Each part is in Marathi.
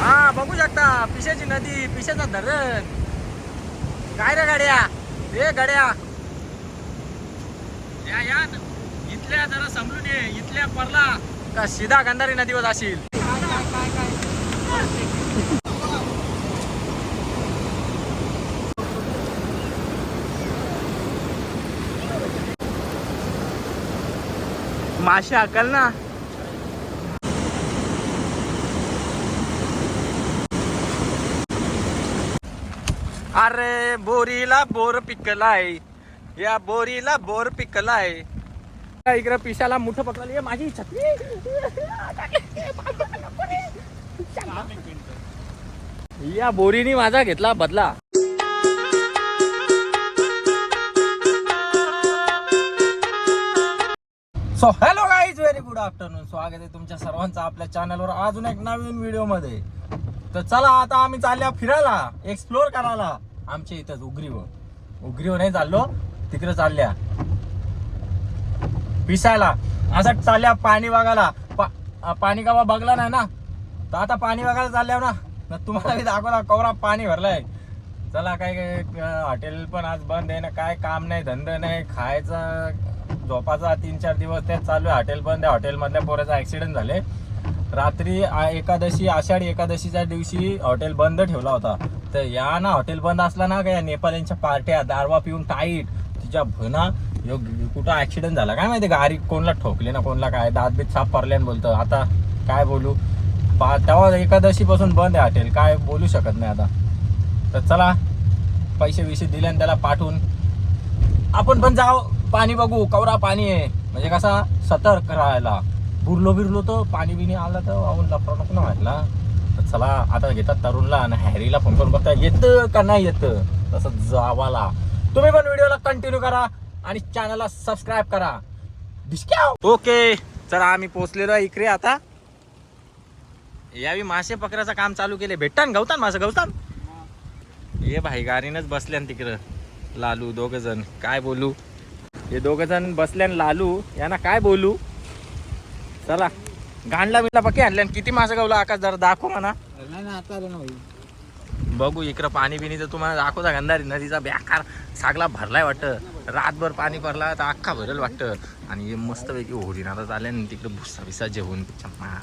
हा बघू शकता पिशाची नदी पिशाचा धरण. काय रे गाड्या? रे गाड्या. या या. इथल्या जरा समजून ये इथल्या परला. का सीधा गंधारी नदीवर जाशील? मासे अकल ना. अरे बोरीला बोर पिकलाय. या बोरीला बोर पिकलाय. इकडे पिशाला मुठ पकडली माझी छत्री. या बोरीनी माझा घेतला बदला. So hello guys very good afternoon स्वागत आहे तुमच्या सर्वांचं आपल्या चॅनलवर अजून एक नवीन व्हिडिओमध्ये. तर चला आता आम्ही चालल्या फिरायला एक्सप्लोर करायला. आमच्या इथं उगरीवर. उगरीवर नाही चाललो तिकडे चालल्या. पिसायला. असं चालल्या पाणी बघायला पा- पाणी कवा बघला नाही ना? तर आता पाणी बघायला चालल्या ना? तुम्हाला मी दाखवला कवरा पाणी भरलाय. चला काय काय हॉटेल पण आज बंद आहे ना? काय काम नाही धंदा नाही. खायचं झोपाचा तीन चार दिवस तेच चालू आहे. हॉटेल बंद आहे. हॉटेलमधल्या पोराचा ॲक्सिडेंट झाले. रात्री एकादशी आषाढी एकादशीच्या दिवशी हॉटेल बंद ठेवला होता. तर या ना हॉटेल बंद असला ना का या नेपाल्यांच्या पार्ट्या दारवा पिऊन टाईट तिच्या भना योग कुठं ऍक्सिडेंट झाला. काय माहिती गाडी कोणला ठोकली ना कोणला काय दात बीत साफ पडल्यान बोलतो. आता काय बोलू? पा तेव्हा एकादशीपासून बंद आहे हॉटेल. काय बोलू शकत नाही आता. तर चला पैसे विशे दिले आणि त्याला पाठवून. आपण पण जाऊ. पाणी बघू. कवरा पाणी आहे. म्हणजे कसा? सतर्क राहायला. बुरलो बिरलो तर पाणी बिणी आलं तर आऊन लफडा नको ना म्हटला तर चला आता घेतात तरुणला आणि हॅरीला फोन करून बघता येतं का नाही येतं? तसं जावाला. तुम्ही पण व्हिडिओला कंटिन्यू करा आणि चॅनलला सबस्क्राईब करा. ओके चला आम्ही पोचलेलो इकडे आता. यावी मासे पकडायचं काम चालू केले भेटतान गवतान मासे गवतान? ये भाई गाडीनच बसल्यान तिकडं. लालू दोघ जण काय बोलू? हे दोघ जण बसल्यान लालू यांना काय बोलू? चला. गांडला बिंडला पक्के आणल्यान किती मासे गावला आकाश जरा दाखव म्हणा. नाही ना आता आलं ना भाई. बघू इकडं पाणी बिनी तर तुम्हाला दाखवता गंधारी नदीचा बेकार सागला भरलाय वाटतं. रातभर पाणी भरला तर अख्खा भरेल वाटतं. आणि हे मस्तपैकी होरी आता चालल्या आणि तिकडे भुस्सा बिस्सा जेवून. चम्मा.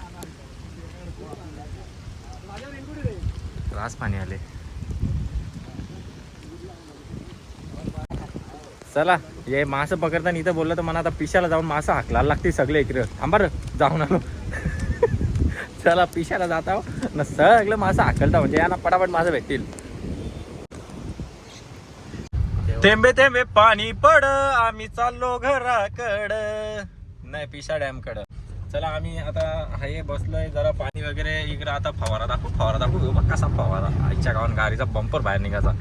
रास पाणी आले चला हे मासं पकडताना इथं बोललं तर मला आता पिशाला जाऊन मासा हाकलायला लागते सगळे इकडे. थांबा जाऊन आलो. चला पिशाला जाता हो. न सगळं मासा हाकलता म्हणजे यांना पटापट मासं भेटतील. थेंबे थेंबे पाणी पड आम्ही चाललो घराकड. नाही पिशा डॅम कड चला आम्ही आता हे बसलोय जरा पाणी वगैरे इकडे आता फवारा दाखवू फवारा दाखवू. कसा फवारा. आईच्या गावात गाडीचा बंपर बाहेर निघायचा.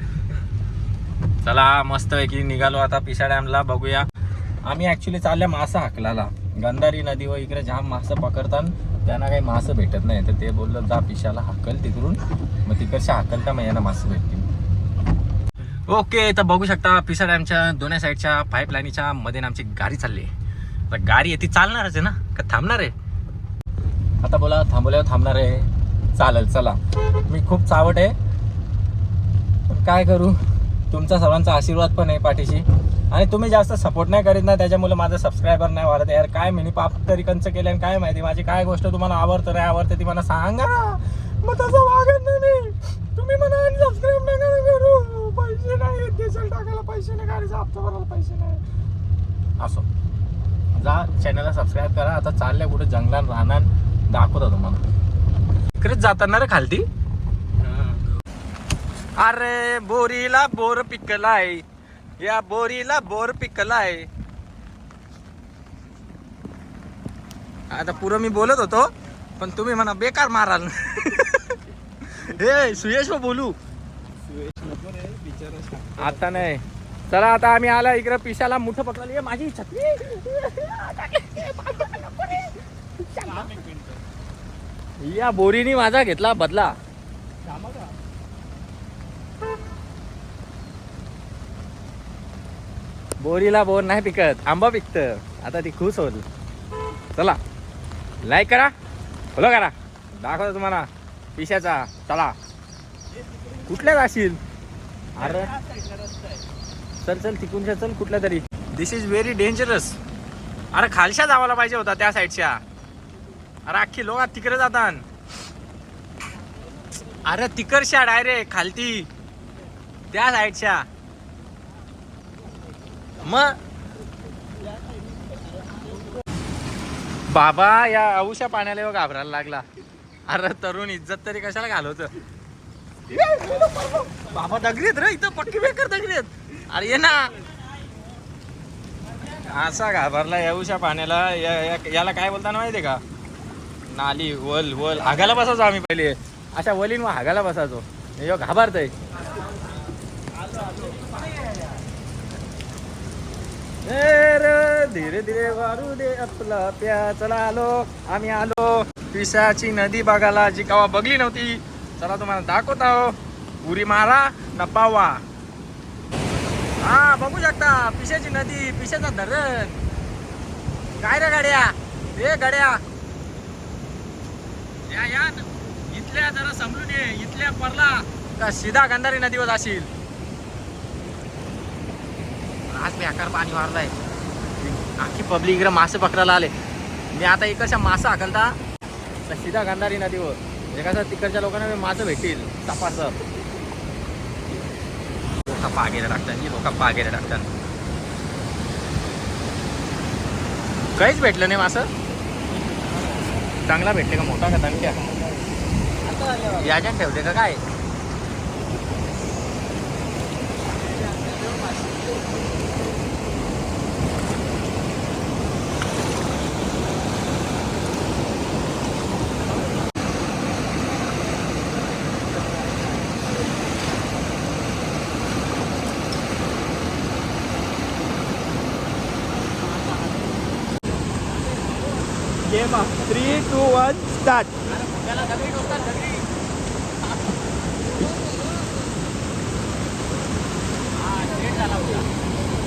चला मस्त पैकी निघालो आता पिशा डॅमला बघूया. आम्ही ऍक्च्युली चालल्या मासा हाकलाला गंधारी नदीवर इकडे जाम मासं पकडतात त्यांना काही मासं भेटत नाही. तर ते बोललं जा पिशाला हाकल तिकडून. मग तिकडच्या हाकलता मग यांना मासं भेटतील. ओके तर बघू शकता पिसा डॅमच्या दोन्ही साईडच्या पाईपलाईनीच्या मध्ये आमची गाडी चालली आहे. तर गाडी आहे ती चालणारच आहे ना? का थांबणार आहे? आता बोला थांबवल्यावर थांबणार आहे. चालेल चला. मी खूप चावट आहे. पण काय करू? तुमचा सर्वांचा आशीर्वाद पण आहे पाठीशी. आणि तुम्ही जास्त सपोर्ट नाही करीत ना त्याच्यामुळे माझं सबस्क्रायबर नाही वाढत यार काय मिनी पाप तरी कंच केलं आणि काय माहिती माझी काय गोष्ट तुम्हाला आवडतं नाही आवडते ती मला सांगा. मग तसं वागत नाही तुम्ही म्हणा आणि सबस्क्राईब नाही करा करू. पैसे नाही डिझेल टाकायला पैसे नाही गाडीचा हप्ता भरायला पैसे नाही. असो. जा चॅनलला सबस्क्राईब करा. आता चालल्या कुठे? जंगलात राहणार. दाखवतो तुम्हाला. इकडेच जाताना रे खालती. अरे बोरीला बोर पिकलाय या बोरीला बोर पिकलाय आता पुरं मी बोलत होतो पण तुम्ही म्हणा बेकार माराल हे सुयश हो बोलू आता नाही चला आता आम्ही आला इकडे पिशाला मुठ पकडली माझी छत्री या बोरीनी माझा घेतला बदला बोरीला बोर नाही पिकत आंबा पिकत. आता ती खुश होईल. चला. लाईक करा. फॉलो करा. दाखवतो तुम्हाला. पिशाचा. चला. कुठल्या जाशील? अरे. चल चल तिकूनच्या चल कुठल्या तरी. दिस इज व्हेरी डेंजरस अरे खालच्या जावायला पाहिजे होता त्या साईडच्या अरे अख्खी लोक तिकडे जातात. अरे तिकडच्या डायरेक्ट खालती. त्या साईडच्या मग? बाबा या औशा पाण्याला घाबरायला लागला. अरे तरुण इज्जत तरी कशाला घालवत? बाबा दगरीत रे इथं पक्की बेकर दगरीत अरे ये ना. असा घाबरला येऊशा पाण्याला. या- या- याला काय बोलताना माहितीये का? नाली वल वल. हागायला बसायचो आम्ही पहिले. अशा वलीन मग हागायला बसायचो. यो घाबरतय. धीरे धीरे वारू दे आपला प्या चला आलो आम्ही आलो पिसाची नदी बघायला जी कवा बघली नव्हती. चला तुम्हाला दाखवत आहो. उरी मारा न पावा. हा बघू शकता पिशाची नदी पिशाचा धरण. काय रे गाड्या? ए गाड्या? या या. इथल्या जरा समजून ये इथल्या परला. का सीधा गंधारी नदीवर जाशील? आज बेकार पाणी मारलाय. आखी पब्लिक इकडे मासे पकडायला आले. मी आता इकडच्या मासा हाकलता. तर सीधा गांधारी नदीवर. म्हणजे कसं तिकडच्या लोकांना मासे भेटतील. तपास लोक पागेला टाकतात लोक पागेला टाकतात काहीच भेटलं नाही मासं. चांगला भेटले का मोठा का दणक्या? याच्यात ठेवते का काय game three two one start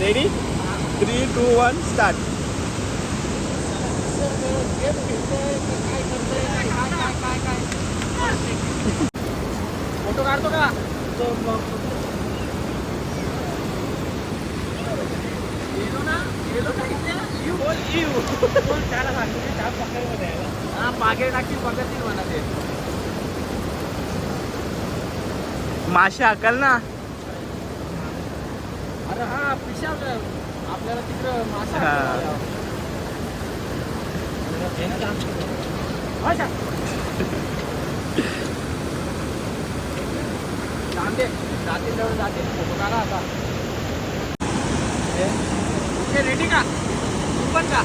ready three two one start photo काढतो का हा मागे टाकी बघतील म्हणा ते. मासे हाकल ना. अरे हा पिशा आपल्याला तिकडं मासा हा. अच्छा जाते जातील जवळ जातील. फोटो आता. ओके रेडी का? तू पण का?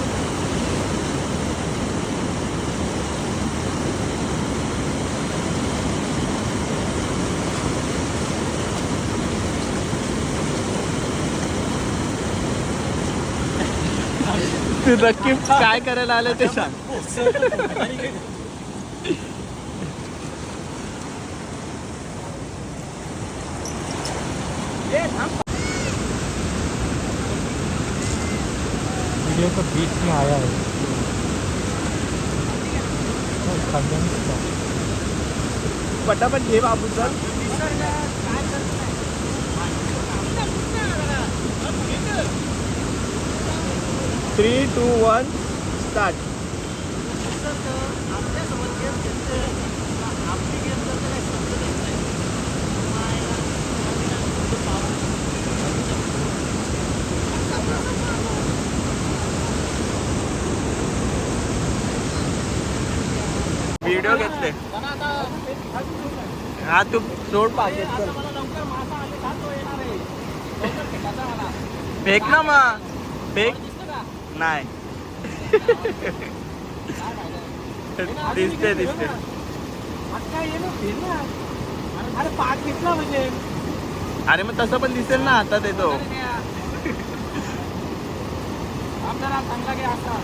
तू काय करायला आलं ते सांग वीडियो को बीच में आया है पटापट घे बाबू sir three two one start video घेतले. हा तू सोड पाहिजे. फेक ना मग. फेक. नाही. दिसते दिसते अरे म्हणजे अरे मग तसं पण दिसेल ना आता ते तो. आमदार चांगला घ्या असा.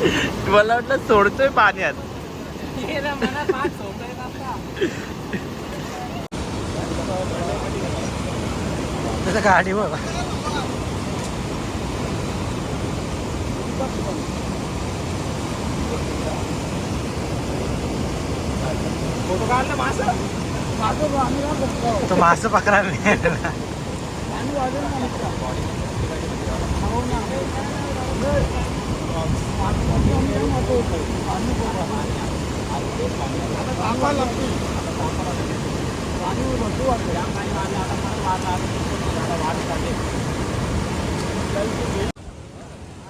मला वाटलं सोडतोय पाण्यात. त्याचा आता. गाडी बघ. तो मास पकडा नाही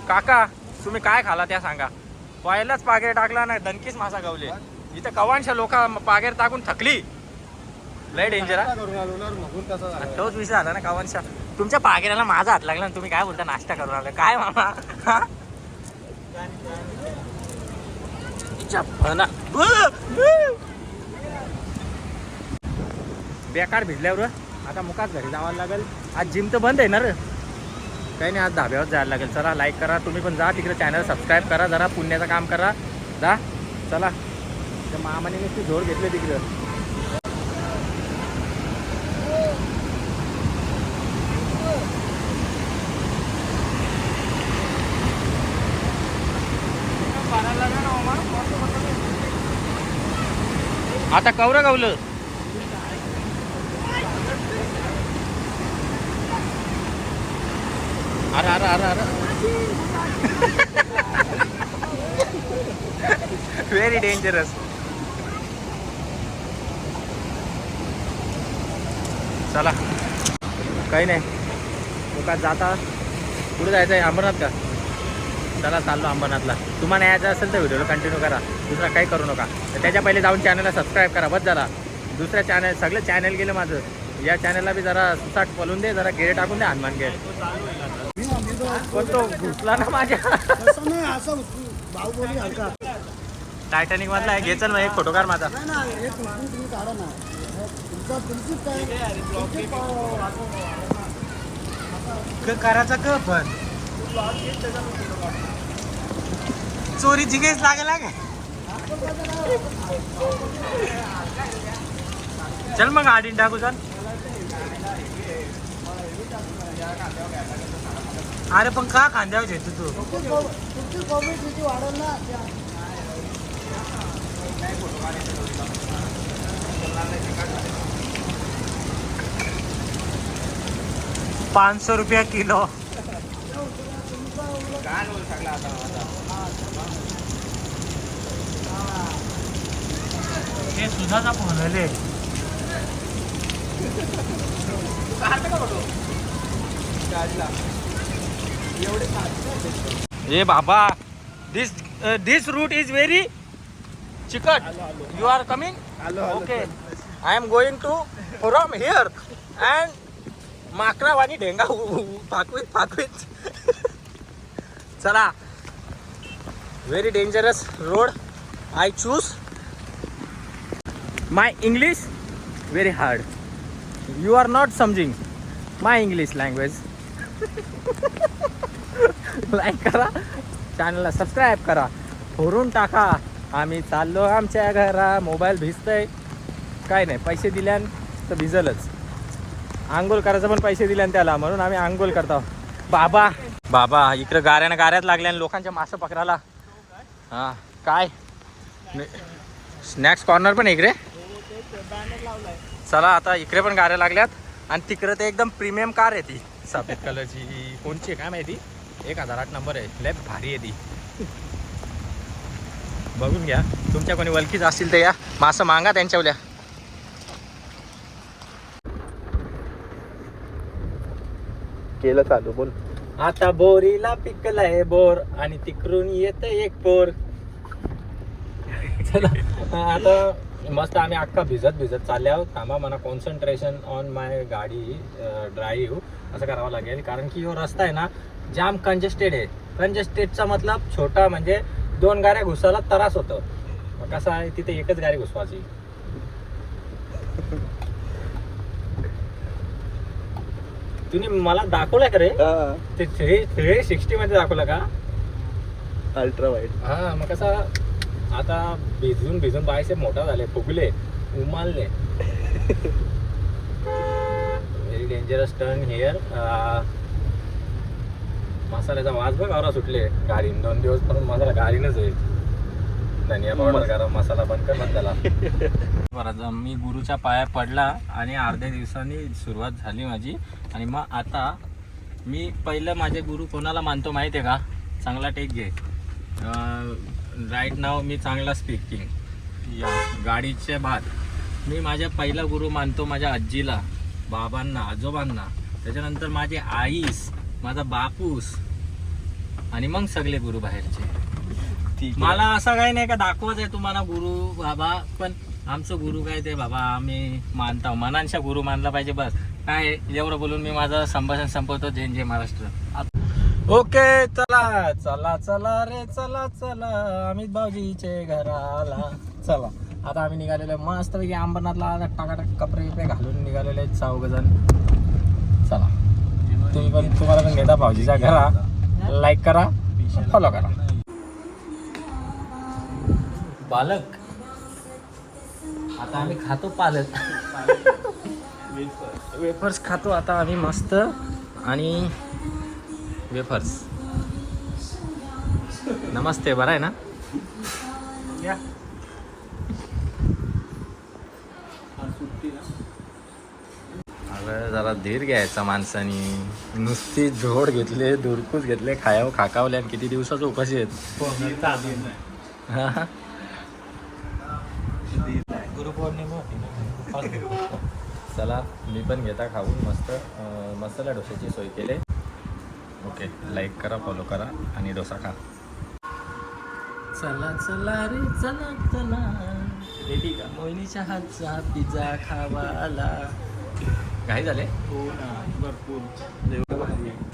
काका तुम्ही काय खाला त्या सांगा. पहिलाच पागेर टाकला नाही दणकीच मासा गावले इथं कवांशा लोक पागेर टाकून थकली. लय डेंजर तोच विषय झाला ना कवांशा. तुमच्या पागेराला माझा हात लागला आणि तुम्ही काय बोलता नाश्ता करून आला. काय मामा? बेकार भिजल्यावर आता मुकाच घरी जावं लागेल. आज जिम तर बंद आहे ना रे. काही नाही आज धाब्यावर जायला लागेल. चला लाईक करा. तुम्ही पण जा तिकडे चॅनल सबस्क्राईब करा. जरा पुण्याचं काम करा. जा. चला. त्या मामाने नुसती झोर घेतली तिकडं. आता कवरं गावलं. अरे अरे अरे अरे. व्हेरी डेंजरस चला. काही नाही. लोकात जाता पुढे जायचं आहे अंबरनाथ का? चला चाललो अंबरनाथला. तुम्हाला यायचं असेल तर व्हिडिओला कंटिन्यू करा. दुसरा काही करू नका. तर त्याच्या पहिले जाऊन चॅनलला सबस्क्राईब करा. बस झाला. दुसऱ्या चॅनल सगळं चॅनल गेलं माझं. या चॅनलला बी जरा सुसाट पलून दे जरा गेरे टाकून दे हनुमान गेट. पण तो घुसला ना माझ्या. टायटॅनिक मधला आहे घे चल मग एक फोटो काढ माझा. नाही ना. एक काय तुमची करायचा क पण. चोरी जिगेच लागेल का? चल मग गाडीन टाकू चल. अरे पण का खांद्यावर घेतो तू? पाच सौ रुपया किलो. काय पाच सौ आता हे सुधाचा आले ए बाबा this this route is very चिकट. You are coming okay I am going to from here and माकरावानी ढेंगा फाकवीत फाकवीत चला. Very dangerous road I choose my English very hard you are not समजिंग my English language like करा. चॅनलला सबस्क्राईब करा. भरून टाका. आम्ही चाललो आमच्या घरा. मोबाईल भिजतंय. काय नाही पैसे दिल्यान तर भिजलच. आंघोळ करायचं पण पैसे दिल्यान त्याला. म्हणून आम्ही आंघोळ करतो बाबा. बाबा इकडं गाऱ्यानं गाऱ्यात लागल्या आणि लोकांच्या मासं पकडायला. हां काय? स्नॅक्स कॉर्नर पण इकडे. चला आता इकडे पण गाऱ्या लागल्यात. आणि तिकडे ते एकदम प्रीमियम कार आहे ती. सफेद कलरची कोणची काय माहिती? एक हजार आठ नंबर आहे. लय भारी आहे ती. बघून घ्या. तुमच्या कोणी वलकीच असतील तर या. मासं मागा त्यांच्यावल्या केलं चालू बोल. आता बोरीला पिकलाय बोर आणि तिकडून येत एक पोर. चला आता मस्त आम्ही अख्खा भिजत भिजत चालले आहोत. थांबा मला कॉन्सन्ट्रेशन ऑन माय गाडी ड्राईव्ह असं करावं लागेल. कारण की हो रस्ता आहे ना जाम कंजेस्टेड आहे. कंजेस्टेडचा मतलब छोटा म्हणजे दोन गाड्या घुसायला त्रास होतो. मग कसं आहे तिथे एकच गाडी घुसवायची. तुम्ही मला दाखवलं का रे? ते थ्री थ्री सिक्स्टी मध्ये दाखवलं का? अल्ट्रा वाईट हा मग कसा आता भिजून भिजून बायसे मोठा झाले फुगले उमालले. व्हेरी डेंजरस टर्न हिअर मसाल्याचा वास बघ आवरा सुटले. गाडीन दोन दिवस पर्यंत मसाला गाडीनच होईल धनिया पावडर गरम मसाला बंद कर मग त्याला परत मी गुरुच्या पाया पडला आणि अर्ध्या दिवसांनी सुरुवात झाली माझी. आणि मग आता मी पहिलं माझे गुरु कोणाला मानतो माहिती आहे का? चांगला टेक घे. राईट नाव मी चांगला स्पीकिंग या गाडीचे बाद मी माझ्या पहिला गुरु मानतो माझ्या आजीला बाबांना आजोबांना. त्याच्यानंतर माझे आईस माझा बापूस आणि मग सगळे गुरु बाहेरचे. मला असं काही नाही का दाखवत आहे तुम्हाला गुरु बाबा पण आमचं गुरु काय ते बाबा आम्ही मानतो. मनांच्या गुरु मानला पाहिजे बस. काय एवढं बोलून मी माझं संभाषण संपवतो. जय जय महाराष्ट्र. ओके चला चला चला रे चला चला. अमित भाऊजीचे घराला. चला. आता आम्ही निघालेलो आहे. मस्त पैकी अंबरनाथला टाकाटाक कपडे बिपडे घालून निघालेले आहेत चौघ जण चला. तुम्ही पण तुम्हाला पण घेता भाऊजीच्या घरा. लाईक करा. फॉलो करा. पालक आता आम्ही खातो पालक. वेफर्स खातो. आता आम्ही मस्त. आणि वेफर्स. नमस्ते बरं आहे ना? अगं जरा धीर घ्यायचा माणसानी. नुसती झोड घेतले दुरकूस घेतले खायाव खाकावले आणि किती दिवसाचं उपाशी आहेत? हा. चला मी पण घेता खाऊन मस्त मसाला डोशाची सोय केले. ओके लाईक करा फॉलो करा आणि डोसा खा. चला चला रे चला चला. रेडी का? मोहिनीच्या हातचा पिझ्झा खावाला. काही झाले? हो ना भरपूर.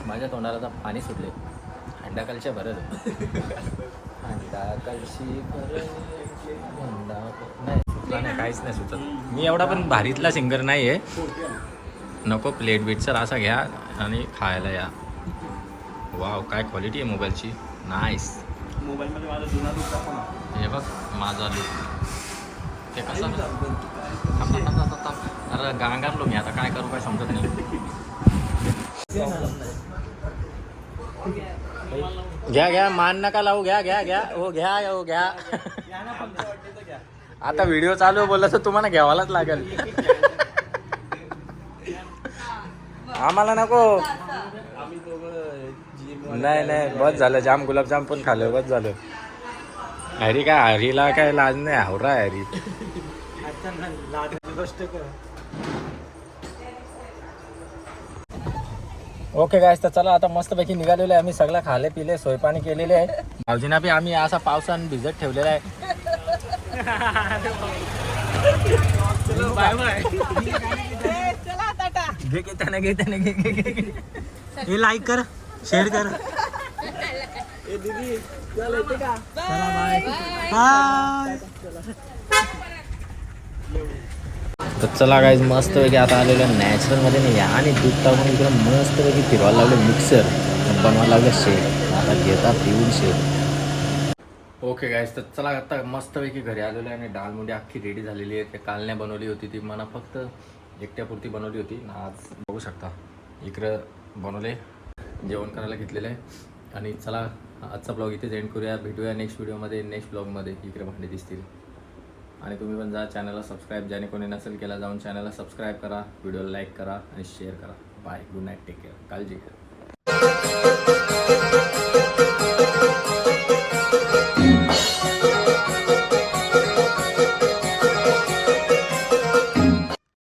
माझ्या तोंडाला आता पाणी सुटले. अंडाकालच्या भरत अंडाकालशी भरत अंडा नाही सुचला नाही काहीच नाही सुचत. मी एवढा पण भारीतला सिंगर नाही आहे नको प्लेट बीटचा असा घ्या आणि खायला या. वाव काय क्वालिटी आहे मोबाईलची नाईस मोबाईलमध्ये माझा जुना लुक दाखव हे बघ माझा लुक ते कसं? थांब, थांब, थांब, थांब, थांब. अरे गांगारलो मी आता काय करू काय समजत नाही. घ्या घ्या मान नका लावू. घ्या घ्या घ्या. हो घ्या हो घ्या. आता व्हिडिओ चालू आहे बोलला तर तुम्हाला घ्यावालाच लागेल. आम्हाला नको. नाही नाही बस झालं. जाम गुलाबजाम पण खाल्लं बस झालं. हरी काय हरीला काय लाज नाही हावरा हरी. ओके गायस तर चला आता मस्तपैकी निघालेलो आहे. आम्ही सगळं खाले पिले सोयपाणी केलेले आहे. भाऊजीना बी आम्ही असा पावसानं भिजत ठेवलेला आहे. घे घे घे घे. हे लाईक कर. शेअर कर. ए दीदी चल येते का? बाय तर चला गाईज मस्तपैकी आता आलेलं नॅचरलमध्ये नाही या आणि दूध टाकून इकडे मस्तपैकी फिरवायला लावलं मिक्सर बनवायला लावलं शेक आता घेता पिऊन शेक ओके गाईज तर चला आता मस्तपैकी घरी आलेलो आहे आणि डाळ मुंडी अख्खी रेडी झालेली आहे. ते काल नाही बनवली होती ती. मला फक्त एकट्यापुरती बनवली होती. आज बघू शकता. इकडं बनवले. जेवण करायला घेतलेलं आहे. आणि चला आजचा ब्लॉग इथेच एंड करूया. भेटूया नेक्स्ट व्हिडिओमध्ये नेक्स्ट ब्लॉगमध्ये इकडे भांडे दिसतील. आणि तुम्ही पण जा चॅनलला सबस्क्राईब ज्याने कोणी नसेल केला जाऊन चॅनलला सबस्क्राईब करा. व्हिडिओला लाईक करा आणि शेअर करा. Bye good night take care काळजी घ्या.